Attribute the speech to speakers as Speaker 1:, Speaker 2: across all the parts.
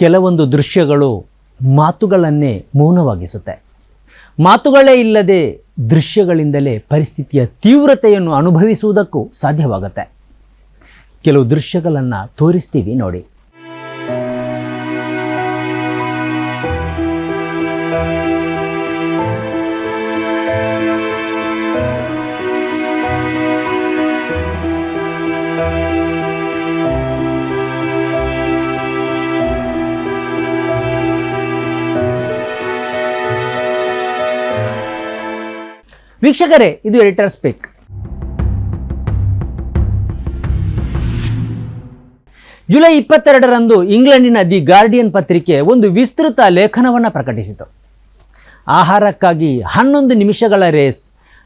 Speaker 1: ಕೆಲವೊಂದು ದೃಶ್ಯಗಳು ಮಾತುಗಳನ್ನೇ ಮೌನವಾಗಿಸುತ್ತೆ. ಮಾತುಗಳೇ ಇಲ್ಲದೆ ದೃಶ್ಯಗಳಿಂದಲೇ ಪರಿಸ್ಥಿತಿಯ ತೀವ್ರತೆಯನ್ನು ಅನುಭವಿಸುವುದಕ್ಕೂ ಸಾಧ್ಯವಾಗುತ್ತೆ. ಕೆಲವು ದೃಶ್ಯಗಳನ್ನು ತೋರಿಸ್ತೀವಿ ನೋಡಿ. ವೀಕ್ಷಕರೇ, ಇದು ಎಡಿಟರ್ ಸ್ಪೀಕ್ ಜುಲೈ ಇಪ್ಪತ್ತೆರಡರಂದು ಇಂಗ್ಲೆಂಡಿನ ದಿ ಗಾರ್ಡಿಯನ್ ಪತ್ರಿಕೆ ಒಂದು ವಿಸ್ತೃತ ಲೇಖನವನ್ನು ಪ್ರಕಟಿಸಿತು. ಆಹಾರಕ್ಕಾಗಿ ಹನ್ನೊಂದು ನಿಮಿಷಗಳ ರೇಸ್,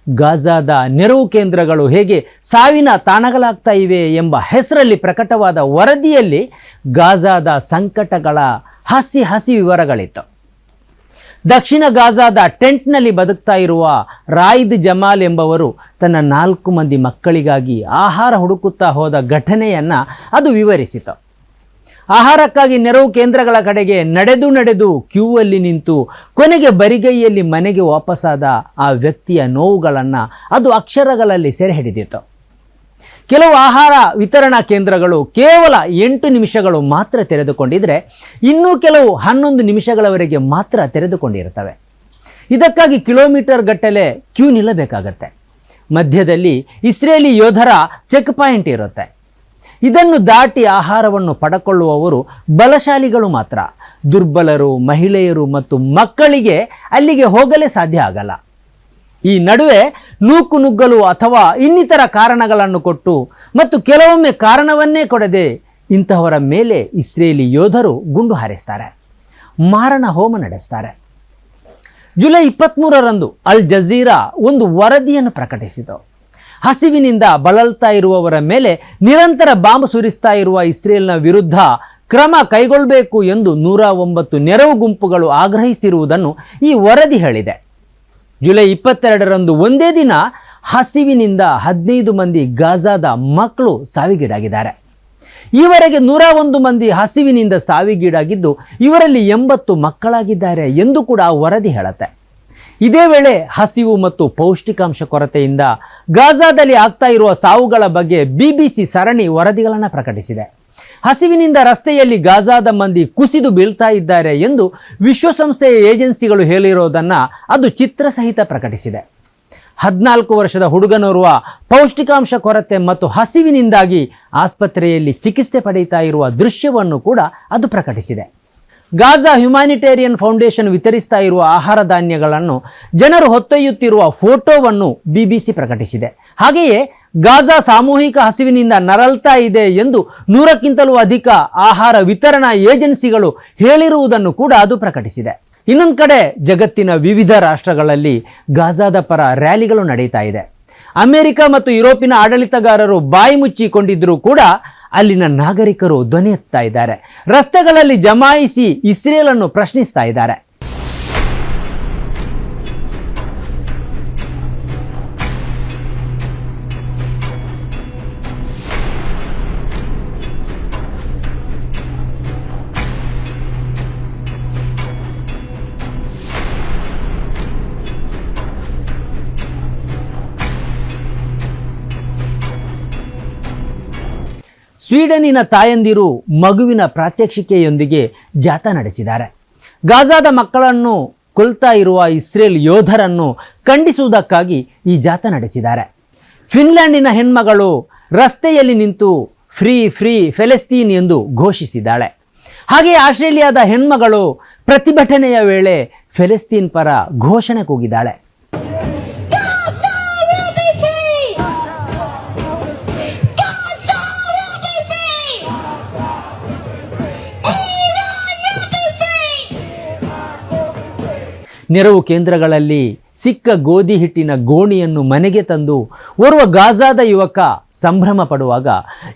Speaker 1: ಗಾಜಾದ ನೆರವು ಕೇಂದ್ರಗಳು ಹೇಗೆ ಸಾವಿನ ತಾಣಗಳಾಗ್ತಾ ಇವೆ ಎಂಬ ಹೆಸರಲ್ಲಿ ಪ್ರಕಟವಾದ ವರದಿಯಲ್ಲಿ ಗಾಜಾದ ಸಂಕಟಗಳ ಹಸಿ ಹಸಿ ವಿವರಗಳಿತ್ತು. ದಕ್ಷಿಣ ಗಾಜಾದ ಟೆಂಟ್ನಲ್ಲಿ ಬದುಕ್ತಾ ಇರುವ ರಾಯಿದ್ ಜಮಾಲ್ ಎಂಬವರು ತನ್ನ ನಾಲ್ಕು ಮಂದಿ ಮಕ್ಕಳಿಗಾಗಿ ಆಹಾರ ಹುಡುಕುತ್ತಾ ಹೋದ ಘಟನೆಯನ್ನು ಅದು ವಿವರಿಸಿತು. ಆಹಾರಕ್ಕಾಗಿ ನೆರವು ಕೇಂದ್ರಗಳ ಕಡೆಗೆ ನಡೆದು ನಡೆದು ಕ್ಯೂ ಅಲ್ಲಿ ನಿಂತು ಕೊನೆಗೆ ಬರಿಗೈಯಲ್ಲಿ ಮನೆಗೆ ವಾಪಸ್ಸಾದ ಆ ವ್ಯಕ್ತಿಯ ನೋವುಗಳನ್ನು ಅದು ಅಕ್ಷರಗಳಲ್ಲಿ ಸೆರೆ ಹಿಡಿದಿತ್ತು ಕೆಲವು ಆಹಾರ ವಿತರಣಾ ಕೇಂದ್ರಗಳು ಕೇವಲ ಎಂಟು ನಿಮಿಷಗಳು ಮಾತ್ರ ತೆರೆದುಕೊಂಡಿದ್ರೆ ಇನ್ನೂ ಕೆಲವು ಹನ್ನೊಂದು ನಿಮಿಷಗಳವರೆಗೆ ಮಾತ್ರ ತೆರೆದುಕೊಂಡಿರುತ್ತವೆ. ಇದಕ್ಕಾಗಿ ಕಿಲೋಮೀಟರ್ ಗಟ್ಟಲೆ ಕ್ಯೂ ನಿಲ್ಲಬೇಕಾಗತ್ತೆ. ಮಧ್ಯದಲ್ಲಿ ಇಸ್ರೇಲಿ ಯೋಧರ ಚೆಕ್ ಪಾಯಿಂಟ್ ಇರುತ್ತೆ. ಇದನ್ನು ದಾಟಿ ಆಹಾರವನ್ನು ಪಡಕೊಳ್ಳುವವರು ಬಲಶಾಲಿಗಳು ಮಾತ್ರ. ದುರ್ಬಲರು, ಮಹಿಳೆಯರು ಮತ್ತು ಮಕ್ಕಳಿಗೆ ಅಲ್ಲಿಗೆ ಹೋಗಲೇ ಸಾಧ್ಯ ಆಗಲ್ಲ. ಈ ನಡುವೆ ನೂಕು ನುಗ್ಗಲು ಅಥವಾ ಇನ್ನಿತರ ಕಾರಣಗಳನ್ನು ಕೊಟ್ಟು ಮತ್ತು ಕೆಲವೊಮ್ಮೆ ಕಾರಣವನ್ನೇ ಕೊಡದೆ ಇಂತಹವರ ಮೇಲೆ ಇಸ್ರೇಲಿ ಯೋಧರು ಗುಂಡು ಹಾರಿಸ್ತಾರೆ, ಮಾರಣ ಹೋಮ ನಡೆಸ್ತಾರೆ. ಜುಲೈ ಇಪ್ಪತ್ತ್ಮೂರರಂದು ಅಲ್ ಜಜೀರಾ ಒಂದು ವರದಿಯನ್ನು ಪ್ರಕಟಿಸಿತು. ಹಸಿವಿನಿಂದ ಬಳಲ್ತಾ ಇರುವವರ ಮೇಲೆ ನಿರಂತರ ಬಾಂಬ್ ಸುರಿಸ್ತಾ ಇರುವ ಇಸ್ರೇಲ್ನ ವಿರುದ್ಧ ಕ್ರಮ ಕೈಗೊಳ್ಳಬೇಕು ಎಂದು ನೂರ ಒಂಬತ್ತು ನೆರವು ಗುಂಪುಗಳು ಆಗ್ರಹಿಸಿರುವುದನ್ನು ಈ ವರದಿ ಹೇಳಿದೆ. ಜುಲೈ ಇಪ್ಪತ್ತೆರಡರಂದು ಒಂದೇ ದಿನ ಹಸಿವಿನಿಂದ ಹದಿನೈದು ಮಂದಿ ಗಾಜಾದ ಮಕ್ಕಳು ಸಾವಿಗೀಡಾಗಿದ್ದಾರೆ. ಈವರೆಗೆ ನೂರ ಒಂದು ಮಂದಿ ಹಸಿವಿನಿಂದ ಸಾವಿಗೀಡಾಗಿದ್ದು ಇವರಲ್ಲಿ ಎಂಬತ್ತು ಮಕ್ಕಳಾಗಿದ್ದಾರೆ ಎಂದು ಕೂಡ ವರದಿ ಹೇಳುತ್ತೆ. ಇದೇ ವೇಳೆ ಹಸಿವು ಮತ್ತು ಪೌಷ್ಟಿಕಾಂಶ ಕೊರತೆಯಿಂದ ಗಾಜಾದಲ್ಲಿ ಆಗ್ತಾ ಇರುವ ಸಾವುಗಳ ಬಗ್ಗೆ ಬಿಬಿಸಿ ಸರಣಿ ವರದಿಗಳನ್ನು ಪ್ರಕಟಿಸಿದೆ. ಹಸಿವಿನಿಂದ ರಸ್ತೆಯಲ್ಲಿ ಗಾಜಾದ ಮಂದಿ ಕುಸಿದು ಬೀಳ್ತಾ ಇದ್ದಾರೆ ಎಂದು ವಿಶ್ವಸಂಸ್ಥೆಯ ಏಜೆನ್ಸಿಗಳು ಹೇಳಿರೋದನ್ನು ಅದು ಚಿತ್ರ ಸಹಿತ ಪ್ರಕಟಿಸಿದೆ. ಹದಿನಾಲ್ಕು ವರ್ಷದ ಹುಡುಗನೋರ್ವ ಪೌಷ್ಟಿಕಾಂಶ ಕೊರತೆ ಮತ್ತು ಹಸಿವಿನಿಂದಾಗಿ ಆಸ್ಪತ್ರೆಯಲ್ಲಿ ಚಿಕಿತ್ಸೆ ಪಡೆಯುತ್ತಾ ಇರುವ ದೃಶ್ಯವನ್ನು ಕೂಡ ಅದು ಪ್ರಕಟಿಸಿದೆ. ಗಾಜಾ ಹ್ಯುಮ್ಯಾನಿಟೇರಿಯನ್ ಫೌಂಡೇಶನ್ ವಿತರಿಸ್ತಾ ಇರುವ ಆಹಾರ ಧಾನ್ಯಗಳನ್ನು ಜನರು ಹೊತ್ತೊಯ್ಯುತ್ತಿರುವ ಫೋಟೋವನ್ನು ಬಿಬಿಸಿ ಪ್ರಕಟಿಸಿದೆ. ಹಾಗೆಯೇ ಗಾಜಾ ಸಾಮೂಹಿಕ ಹಸಿವಿನಿಂದ ನರಳ್ತಾ ಇದೆ ಎಂದು ನೂರಕ್ಕಿಂತಲೂ ಅಧಿಕ ಆಹಾರ ವಿತರಣಾ ಏಜೆನ್ಸಿಗಳು ಹೇಳಿರುವುದನ್ನು ಕೂಡ ಅದು ಪ್ರಕಟಿಸಿದೆ. ಇನ್ನೊಂದು ಕಡೆ ಜಗತ್ತಿನ ವಿವಿಧ ರಾಷ್ಟ್ರಗಳಲ್ಲಿ ಗಾಜಾದ ಪರ ರ್ಯಾಲಿಗಳು ನಡೀತಾ ಇದೆ. ಅಮೆರಿಕ ಮತ್ತು ಯುರೋಪಿನ ಆಡಳಿತಗಾರರು ಬಾಯಿ ಮುಚ್ಚಿಕೊಂಡಿದ್ದರೂ ಕೂಡ ಅಲ್ಲಿನ ನಾಗರಿಕರು ಧ್ವನಿ ಎತ್ತಾ ಇದ್ದಾರೆ. ರಸ್ತೆಗಳಲ್ಲಿ ಜಮಾಯಿಸಿ ಇಸ್ರೇಲನ್ನು ಪ್ರಶ್ನಿಸ್ತಾ ಇದ್ದಾರೆ. ಸ್ವೀಡನಿನ ತಾಯಂದಿರು ಮಗುವಿನ ಪ್ರಾತ್ಯಕ್ಷಿಕೆಯೊಂದಿಗೆ ಜಾಥಾ ನಡೆಸಿದ್ದಾರೆ. ಗಾಜಾದ ಮಕ್ಕಳನ್ನು ಕೊಲ್ತಾ ಇರುವ ಇಸ್ರೇಲ್ ಯೋಧರನ್ನು ಖಂಡಿಸುವುದಕ್ಕಾಗಿ ಈ ಜಾಥಾ ನಡೆಸಿದ್ದಾರೆ. ಫಿನ್ಲ್ಯಾಂಡಿನ ಹೆಣ್ಮಗಳು ರಸ್ತೆಯಲ್ಲಿ ನಿಂತು ಫ್ರೀ ಫ್ರೀ ಫೆಲೆಸ್ತೀನ್ ಎಂದು ಘೋಷಿಸಿದ್ದಾಳೆ. ಹಾಗೆ ಆಸ್ಟ್ರೇಲಿಯಾದ ಹೆಣ್ಮಗಳು ಪ್ರತಿಭಟನೆಯ ವೇಳೆ ಫೆಲೆಸ್ತೀನ್ ಪರ ಘೋಷಣೆ ಕೂಗಿದ್ದಾಳೆ. ನೆರವು ಕೇಂದ್ರಗಳಲ್ಲಿ ಸಿಕ್ಕ ಗೋಧಿ ಹಿಟ್ಟಿನ ಗೋಣಿಯನ್ನು ಮನೆಗೆ ತಂದು ಓರ್ವ ಗಾಜಾದ ಯುವಕ ಸಂಭ್ರಮ ಪಡುವಾಗ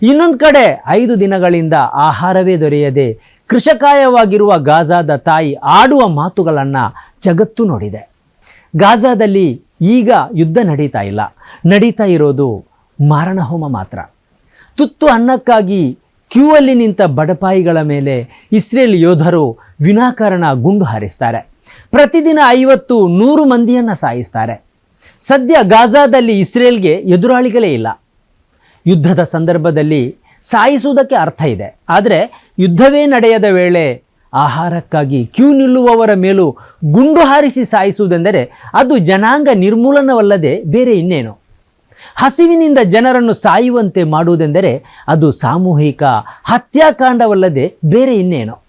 Speaker 1: ಇನ್ನೊಂದು ಕಡೆ ಐದು ದಿನಗಳಿಂದ ಆಹಾರವೇ ದೊರೆಯದೆ ಕೃಷಕಾಯವಾಗಿರುವ ಗಾಜಾದ ತಾಯಿ ಆಡುವ ಮಾತುಗಳನ್ನು ಜಗತ್ತು ನೋಡಿದೆ. ಗಾಜಾದಲ್ಲಿ ಈಗ ಯುದ್ಧ ನಡೀತಾ ಇಲ್ಲ. ನಡೀತಾ ಇರೋದು ಮಾರಣಹೋಮ ಮಾತ್ರ. ತುತ್ತು ಅನ್ನಕ್ಕಾಗಿ ಕ್ಯೂ ಅಲ್ಲಿ ನಿಂತ ಬಡಪಾಯಿಗಳ ಮೇಲೆ ಇಸ್ರೇಲ್ ಯೋಧರು ವಿನಾಕಾರಣ ಗುಂಡು ಹಾರಿಸ್ತಾರೆ. ಪ್ರತಿದಿನ ಐವತ್ತು, ನೂರು ಮಂದಿಯನ್ನು ಸಾಯಿಸ್ತಾರೆ. ಸದ್ಯ ಗಾಜಾದಲ್ಲಿ ಇಸ್ರೇಲ್ಗೆ ಎದುರಾಳಿಗಳೇ ಇಲ್ಲ. ಯುದ್ಧದ ಸಂದರ್ಭದಲ್ಲಿ ಸಾಯಿಸುವುದಕ್ಕೆ ಅರ್ಥ ಇದೆ. ಆದರೆ ಯುದ್ಧವೇ ನಡೆಯದ ವೇಳೆ ಆಹಾರಕ್ಕಾಗಿ ಕ್ಯೂ ನಿಲ್ಲುವವರ ಮೇಲೂ ಗುಂಡು ಹಾರಿಸಿ ಸಾಯಿಸುವುದೆಂದರೆ ಅದು ಜನಾಂಗ ನಿರ್ಮೂಲನವಲ್ಲದೆ ಬೇರೆ ಇನ್ನೇನು? ಹಸಿವಿನಿಂದ ಜನರನ್ನು ಸಾಯುವಂತೆ ಮಾಡುವುದೆಂದರೆ ಅದು ಸಾಮೂಹಿಕ ಹತ್ಯಾಕಾಂಡವಲ್ಲದೆ ಬೇರೆ ಇನ್ನೇನು?